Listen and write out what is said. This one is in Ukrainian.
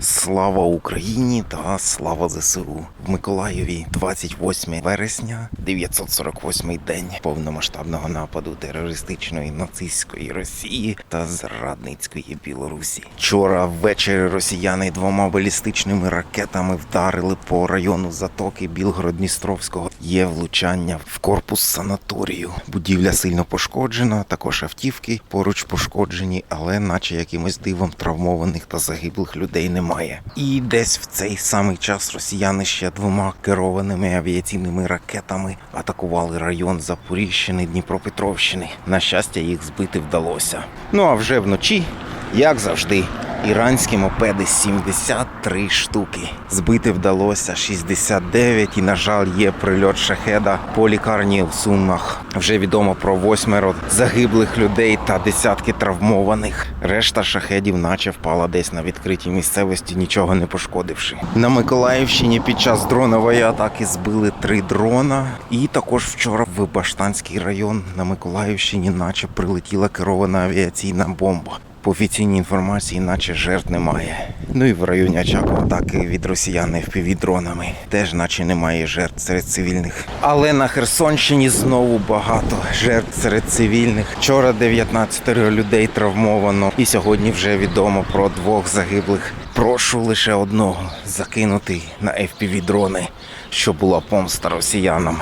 Слава Україні та слава ЗСУ в Миколаєві 28 вересня, 948 день повномасштабного нападу терористичної нацистської Росії та зрадницької Білорусі. Вчора ввечері росіяни двома балістичними ракетами вдарили по району затоки Білгород-Дністровського. Є влучання в корпус санаторію. Будівля сильно пошкоджена, також автівки поруч пошкоджені, але наче якимось дивом травмованих та загиблих людей немає. І десь в цей самий час росіяни ще двома керованими авіаційними ракетами атакували район Запоріжщини, Дніпропетровщини. На щастя, їх збити вдалося. Ну а вже вночі, як завжди. Іранські мопеди 73 штуки. Збити вдалося 69 і, на жаль, є прильот шахеда по лікарні в Сумах. Вже відомо про восьмеро загиблих людей та десятки травмованих. Решта шахедів наче впала десь на відкритій місцевості, нічого не пошкодивши. На Миколаївщині під час дронової атаки збили три дрона. І також вчора в Баштанський район на Миколаївщині, наче прилетіла керована авіаційна бомба. По офіційній інформації, наче жертв немає. Ну і в районі Очакова атаки від росіян FPV-дронами. Теж наче немає жертв серед цивільних. Але на Херсонщині знову багато жертв серед цивільних. Вчора 19 людей травмовано, і сьогодні вже відомо про двох загиблих. Прошу лише одного закинути на FPV-дрони, щоб була помста росіянам.